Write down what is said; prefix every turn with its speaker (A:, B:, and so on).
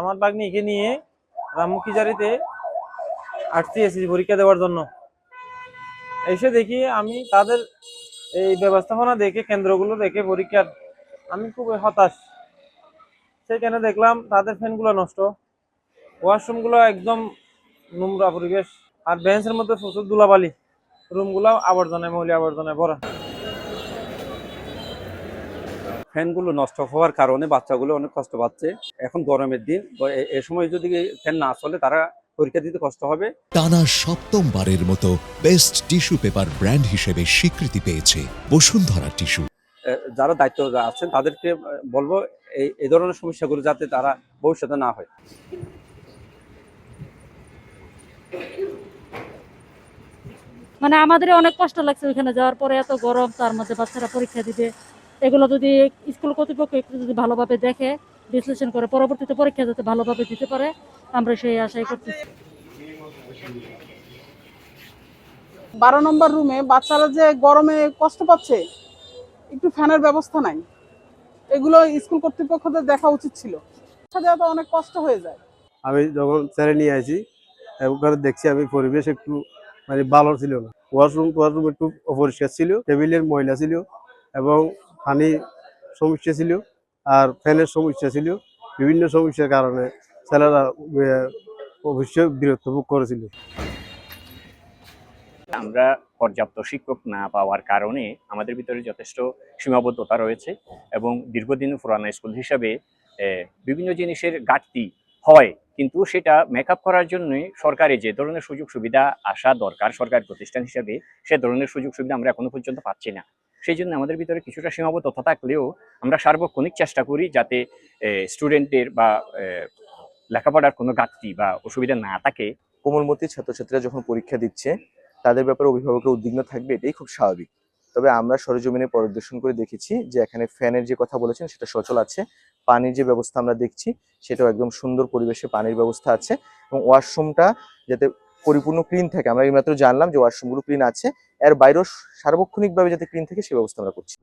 A: আমার বাগ্নিকে নিয়ে রামুখিজারিতে আসছি এসেছি পরীক্ষা দেওয়ার জন্য। এসে দেখি আমি তাদের এই ব্যবস্থাপনা দেখে, কেন্দ্রগুলো দেখে পরীক্ষার আমি খুব হতাশ। সেখানে দেখলাম তাদের ফ্যানগুলো নষ্ট। ওয়াশরুমগুলো একদম নোংরা পরিবেশ। আর বেঞ্চের মধ্যে প্রচুর ধুলাবালি। রুমগুলো আবর্জনায়, মৌলি আবর্জনায় ভরা।
B: ফ্যানগুলো নষ্ট হওয়ার কারণে বাচ্চাগুলো অনেক কষ্ট পাচ্ছে। এখন গরমের দিন এ- সময় যদি ফ্যান না চলে তারা পরীক্ষা দিতে কষ্ট হবে।
C: টানা সপ্তমবারের মতো বেস্ট টিস্যু পেপার ব্র্যান্ড হিসেবে স্বীকৃতি পেয়েছে বসুন্ধরা টিস্যু।
B: যারা দায়িত্ব আছেন তাদেরকে বলব এই এই ধরনের সমস্যাগুলো যাতে তারা ভবিষ্যতে না হয়।
D: মানে আমাদের অনেক কষ্ট লাগছে ওইখানে যাওয়ার পরে এত গরম তার মধ্যে বাচ্চারা পরীক্ষা দিবে। এগুলো যদি স্কুল কর্তৃপক্ষ একটু যদি ভালোভাবে দেখে বিশ্লেষণ করে পরবর্তীতে পরীক্ষা যাতে ভালোভাবে দিতে পারে আমরা সেই আশাই করতেছি।
E: বারো নম্বর রুমে বাচ্চারা যে গরমে কষ্ট পাচ্ছে একটু ফ্যানের ব্যবস্থা নাই। এগুলো স্কুল কর্তৃপক্ষদের দেখা উচিত ছিল। বাচ্চা দেওয়া তো অনেক কষ্ট হয়ে যায়।
F: আমি যখন ছেড়ে নিয়ে আসি ওখানে দেখছি আমি পরিবেশ একটু মানে ভালো ছিল না। ওয়াশরুম ওয়াশরুম একটু অপরিষ্কার ছিল টেবিলের ময়লা ছিল এবং পানি সমস্যা ছিল আর ফ্যানের সমস্যা ছিল। বিভিন্ন সমস্যার কারণে ছেলেরা অবশ্যই বিরক্ত ভোগ করেছিল।
G: আমরা পর্যাপ্ত শিক্ষক না পাওয়ার কারণে আমাদের ভিতরে যথেষ্ট সীমাবদ্ধতা রয়েছে এবং দীর্ঘদিন পুরানো স্কুল হিসাবে বিভিন্ন জিনিসের ঘাটতি হয়, কিন্তু সেটা মেকআপ করার জন্যই সরকারি যে ধরনের সুযোগ সুবিধা আসা দরকার সরকারি প্রতিষ্ঠান হিসাবে, সে ধরনের সুযোগ সুবিধা আমরা এখনও পর্যন্ত পাচ্ছি না। সেই জন্য আমাদের ভিতরে কিছুটা সীমাবদ্ধতা থাকলেও আমরা সার্বক্ষণিক চেষ্টা করি যাতে স্টুডেন্টের বা লেখাপড়ার কোনো ঘাটতি বা অসুবিধা না থাকে।
H: কোমলমতি ছাত্রছাত্রীরা যখন পরীক্ষা দিচ্ছে, তাদের ব্যাপারে অভিভাবকরা উদ্বিগ্ন থাকবে, এটাই খুব স্বাভাবিক। তবে আমরা সরজমিনে পরিদর্শন করে দেখেছি যে এখানে ফ্যানের যে কথা বলেছেন, সেটা সচল আছে। পানির যে ব্যবস্থা আমরা দেখছি, সেটাও একদম সুন্দর পরিবেশে পানির ব্যবস্থা আছে এবং ওয়াশরুমটা যাতে পরিপূর্ণ ক্লিন থাকে। আমরা এইমাত্র জানলাম যে ওয়াশরুমগুলো ক্লিন আছে। এর বাইরেও সার্বক্ষণিকভাবে যাতে ক্লিন থাকে, সে ব্যবস্থা আমরা করছি।